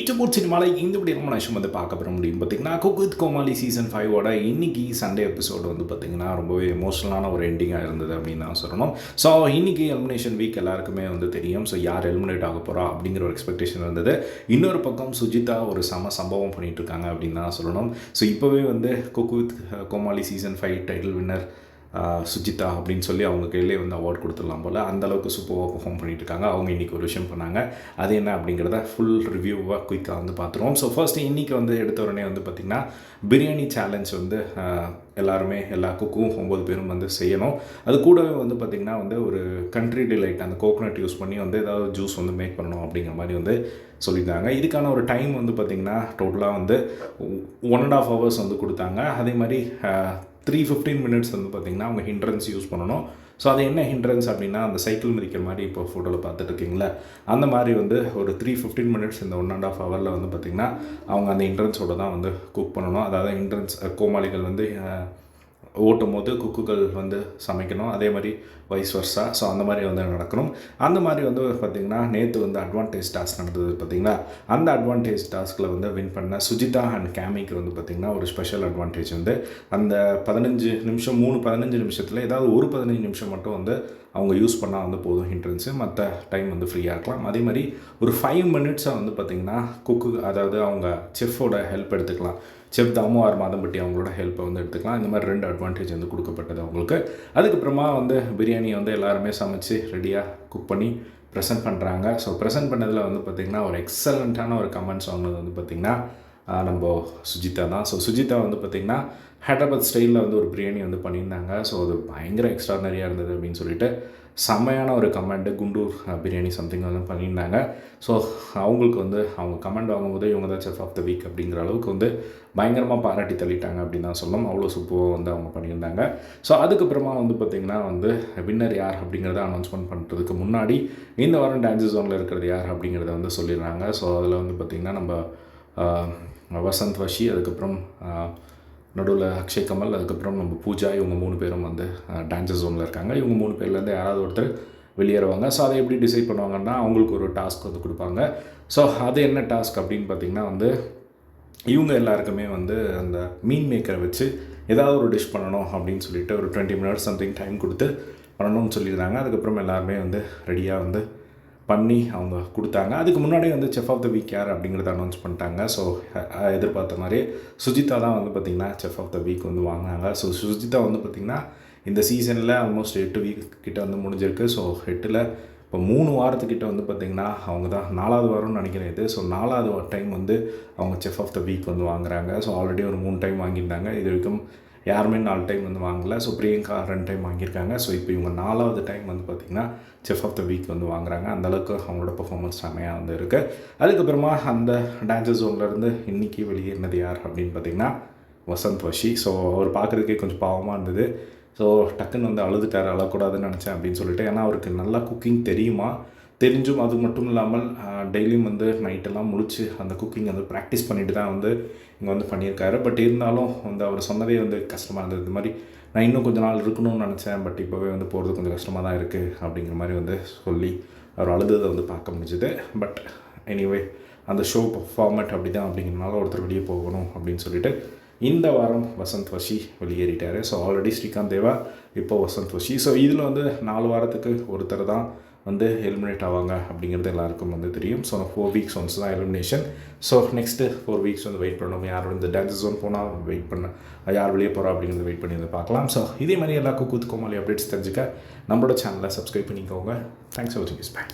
இச்சபோட் சினிமாவில் இந்த படி நம்ம விஷயம் வந்து பார்க்க பெற முடியும். பார்த்தீங்கன்னா குக் கோமாளி சீசன் ஃபைவோட இன்னைக்கு சண்டே எபிசோடு வந்து பார்த்தீங்கன்னா ரொம்பவே எமோஷனலான ஒரு எண்டிங்காக இருந்தது அப்படின்னு தான் சொல்லணும். ஸோ இன்னைக்கு எலிமினேஷன் வீக் எல்லாருக்குமே வந்து தெரியும். ஸோ யார் எலிமினேட் ஆக போகிறா அப்படிங்கிற ஒரு எக்ஸ்பெக்டேஷன் இருந்தது. இன்னொரு பக்கம் சுஜிதா ஒரு சம சம்பவம் பண்ணிட்டு இருக்காங்க அப்படின்னு தான் சொல்லணும். ஸோ இப்போவே வந்து cook with Comali season five title winner Sujitha அப்படின்னு சொல்லி அவங்க கையிலே வந்து அவார்ட் கொடுத்துடலாம் போல். அந்த அளவுக்கு சூப்பராக பர்ஃபார்ம் பண்ணிட்டு இருக்காங்க அவங்க இன்றைக்கி ஒரு விஷயம் பண்ணாங்க. அது என்ன அப்படிங்கிறத ஃபுல் ரிவ்யூவாக குயிக்காக வந்து பார்த்துருவோம். ஸோ ஃபர்ஸ்ட்டு இன்றைக்கி வந்து எடுத்த உடனே வந்து பார்த்திங்கன்னா பிரியாணி சேலஞ்ச் வந்து எல்லாருமே எல்லா குக்கும் ஒம்பது பேரும் வந்து செய்யணும். அது கூடவே வந்து பார்த்திங்கன்னா வந்து ஒரு கண்ட்ரி டிலைட் அந்த கோகோனட் யூஸ் பண்ணி வந்து ஏதாவது ஜூஸ் வந்து மேக் பண்ணணும் அப்படிங்கிற மாதிரி வந்து சொல்லியிருந்தாங்க. இதுக்கான ஒரு டைம் வந்து பார்த்திங்கன்னா டோட்டலாக வந்து ஒன் அண்ட் ஆஃப் ஹவர்ஸ் வந்து கொடுத்தாங்க. அதே மாதிரி த்ரீ ஃபிஃப்டீன் மினிட்ஸ் வந்து பார்த்திங்கன்னா அவங்க ஹிண்ட்ரன்ஸ் யூஸ் பண்ணணும். ஸோ அது என்ன ஹிண்ட்ரன்ஸ் அப்படின்னா அந்த சைக்கிள் மிதிக்கிற மாதிரி இப்போ ஃபோட்டோவில் பார்த்துட்டு இருக்கீங்களா அந்த மாதிரி வந்து ஒரு த்ரீ ஃபிஃப்டீன் மினிட்ஸ் இந்த ஒன் அண்ட் ஆஃப் ஹவரில் வந்து பார்த்திங்கன்னா அவங்க அந்த ஹிண்ட்ரன்ஸோட தான் வந்து குக் பண்ணணும். அதாவது ஹிண்ட்ரன்ஸ் கோமாளிகள் வந்து ஓட்டும் போது குக்குகள் வந்து சமைக்கணும் அதே மாதிரி வைஸ் வர்ஸா ஸோ அந்த மாதிரி வந்து நடக்கணும். அந்த மாதிரி வந்து பார்த்திங்கன்னா நேற்று வந்து அட்வான்டேஜ் டாஸ்க் நடந்தது பார்த்திங்கன்னா அந்த அட்வான்டேஜ் டாஸ்கில் வந்து வின் பண்ண சுஜிதா அண்ட் கேமிக்கு வந்து பார்த்திங்கன்னா ஒரு ஸ்பெஷல் அட்வான்டேஜ் வந்து அந்த பதினஞ்சு நிமிஷம் மூணு பதினஞ்சு நிமிஷத்தில் ஏதாவது ஒரு பதினஞ்சு நிமிஷம் மட்டும் வந்து அவங்க யூஸ் பண்ணால் வந்து போதும் ஹிண்ட்ரன்ஸு மற்ற டைம் வந்து ஃப்ரீயாக இருக்கலாம். அதே மாதிரி ஒரு ஃபைவ் மினிட்ஸாக வந்து பார்த்திங்கன்னா குக்கு அதாவது அவங்க செஃப்போட ஹெல்ப் எடுத்துக்கலாம். செஃப் மாதம் மாதம்பட்டி அவங்களோட ஹெல்ப்பை வந்து எடுத்துக்கலாம். இந்த மாதிரி ரெண்டு அட்வான்டேஜ் வந்து கொடுக்கப்பட்டது அவங்களுக்கு. அதுக்கப்புறமா வந்து பிரியாணியை வந்து எல்லாருமே சமைச்சு ரெடியாக குக் பண்ணி ப்ரெசென்ட் பண்ணுறாங்க ஸோ ப்ரெசென்ட் பண்ணதில் வந்து பார்த்திங்கன்னா ஒரு எக்ஸலண்ட்டான ஒரு கமெண்ட்ஸ் வாங்கினது வந்து பார்த்திங்கன்னா நம்ம சுஜிதா தான். ஸோ சுஜிதா வந்து பார்த்திங்கன்னா ஹைதராபாத் ஸ்டைலில் வந்து ஒரு பிரியாணி வந்து பண்ணியிருந்தாங்க. ஸோ அது பயங்கர எக்ஸ்ட்ரானரியாக இருந்தது அப்படின்னு சொல்லிட்டு செம்மையான ஒரு கமெண்ட்டு குண்டூர் பிரியாணி சம்திங் வந்து பண்ணியிருந்தாங்க. ஸோ அவங்களுக்கு வந்து அவங்க கமெண்ட் வாங்கும்போது இவங்க தான் செஃப் ஆஃப் த வீக் அப்படிங்கிற அளவுக்கு வந்து பயங்கரமாக பாராட்டி தள்ளிட்டாங்க அப்படின்னு தான் சொல்லணும். அவ்வளோ சூப்பராக வந்து அவங்க பண்ணியிருந்தாங்க. ஸோ அதுக்கப்புறமா வந்து பார்த்திங்கன்னா வந்து வின்னர் யார் அப்படிங்கிறத அனௌன்ஸ்மெண்ட் பண்ணுறதுக்கு முன்னாடி இந்த வாரம் டான்ஸ் ஜோனில் இருக்கிறது யார் அப்படிங்கிறத வந்து சொல்லிடுறாங்க. ஸோ அதில் வந்து பார்த்திங்கன்னா நம்ம வசந்த் வஷி அதுக்கப்புறம் நடுவில் அக்ஷய் கமல் அதுக்கப்புறம் நம்ம பூஜா இவங்க மூணு பேரும் வந்து டான்ஸர் ஜோனில் இருக்காங்க. இவங்க மூணு பேர்லேருந்து யாராவது ஒருத்தர் வெளியேறுவாங்க. ஸோ அதை எப்படி டிசைட் பண்ணுவாங்கன்னா அவங்களுக்கு ஒரு டாஸ்க் வந்து கொடுப்பாங்க. ஸோ அது என்ன டாஸ்க் அப்படின்னு பார்த்திங்கன்னா வந்து இவங்க எல்லாருக்குமே வந்து அந்த மீன் மேக்கரை வச்சு ஏதாவது ஒரு டிஷ் பண்ணணும் அப்படின்னு சொல்லிட்டு ஒரு டுவெண்ட்டி மினிட்ஸ் சம்திங் டைம் கொடுத்து பண்ணணும்னு சொல்லியிருந்தாங்க. அதுக்கப்புறம் எல்லாருமே வந்து ரெடியாக வந்து பண்ணி அவங்க கொடுத்தாங்க. அதுக்கு முன்னாடி வந்து செஃப் ஆஃப் த வீக் யார் அப்படிங்கிறத அனௌன்ஸ் பண்ணிட்டாங்க. ஸோ எதிர்பார்த்த மாதிரி சுஜிதா தான் வந்து பார்த்திங்கன்னா செஃப் ஆஃப் த வீக் வந்து வாங்கினாங்க. ஸோ சுஜிதா வந்து பார்த்திங்கன்னா இந்த சீசனில் ஆல்மோஸ்ட் எட்டு வீக் கிட்ட வந்து முடிஞ்சிருக்கு. ஸோ எட்டில் இப்போ மூணு வாரத்துக்கிட்ட வந்து பார்த்திங்கன்னா அவங்க தான் நாலாவது வாரம்னு நினைக்கிறேன் இது. ஸோ நாலாவது டைம் வந்து அவங்க செஃப் ஆஃப் த வீக் வந்து வாங்குறாங்க. ஸோ ஆல்ரெடி ஒரு மூணு டைம் வாங்கியிருந்தாங்க. இது வரைக்கும் யாருமே நாலு டைம் வந்து வாங்கல. ஸோ பிரியங்கா ரெண்டு டைம் வாங்கியிருக்காங்க. ஸோ இப்போ இவங்க நாலாவது டைம் வந்து பார்த்திங்கன்னா செஃப் ஆஃப் த வீக் வந்து வாங்குறாங்க. அந்தளவுக்கு அவங்களோட பர்ஃபாமன்ஸ் செம்மையாக வந்து இருக்குது அதுக்கப்புறமா அந்த டான்ஸர் ஜோன்லேருந்து இன்றைக்கி வெளியேறினது யார் அப்படின்னு பார்த்திங்கன்னா வசந்த் வஷி ஸோ அவர் பார்க்குறதுக்கே கொஞ்சம் பாவமாக இருந்தது. ஸோ டக்குன்னு வந்து அழுதுட்டார் அழக்கூடாதுன்னு நினச்சேன் அப்படின்னு சொல்லிட்டு. ஏன்னா அவருக்கு நல்லா குக்கிங் தெரியுமா? தெரிஞ்சும் அது மட்டும் இல்லாமல் டெய்லியும் வந்து நைட்டெல்லாம் முழிச்சு அந்த குக்கிங் வந்து ப்ராக்டிஸ் பண்ணிட்டு தான் வந்து இங்கே வந்து பண்ணியிருக்காரு. பட் இருந்தாலும் வந்து அவர் சொன்னதே வந்து கஷ்டமாக இருந்தது. இது மாதிரி நான் இன்னும் கொஞ்ச நாள் இருக்கணும்னு நினச்சேன். பட் இப்போவே வந்து போகிறது கொஞ்சம் கஷ்டமாக தான் இருக்குது அப்படிங்கிற மாதிரி வந்து சொல்லி அவர் அழுததை வந்து பார்க்க முடிஞ்சுது. பட் எனிவே அந்த ஷோ ஃபார்மேட் அப்படி தான் அப்படிங்கிறனால ஒருத்தர் வெளியே போகணும் அப்படின்னு சொல்லிட்டு இந்த வாரம் வசந்த் வஷி வெளியேறிட்டார். ஸோ ஆல்ரெடி ஸ்ரீகாந்த் தேவா இப்போ வசந்த் வஷி ஸோ இதில் வந்து நாலு வாரத்துக்கு ஒருத்தர் தான் வந்து எலிமினேட் ஆவாங்க அப்படிங்கிறது எல்லாருக்கும் வந்து தெரியும். ஸோ ஃபோர் வீக்ஸ் ஒன்ஸ் தான் elimination so next four weeks வந்து வெயிட் பண்ணணும். யார் வந்து டான்ஸ் ஜோன் போனால் வெயிட் பண்ண யார் வெளியே போகிறா அப்படிங்கிறது வெயிட் பண்ணி வந்து பார்க்கலாம். ஸோ இதே மாதிரி எல்லாருக்கும் குக்கூத் கோமாளி அப்டேட்ஸ் தெரிஞ்சுக்க நம்மளோட சேனலை சப்ஸ்கிரைப் பண்ணிக்கோங்க. தேங்க்ஸ் ஃபார் வாட்சிங் இஸ் பை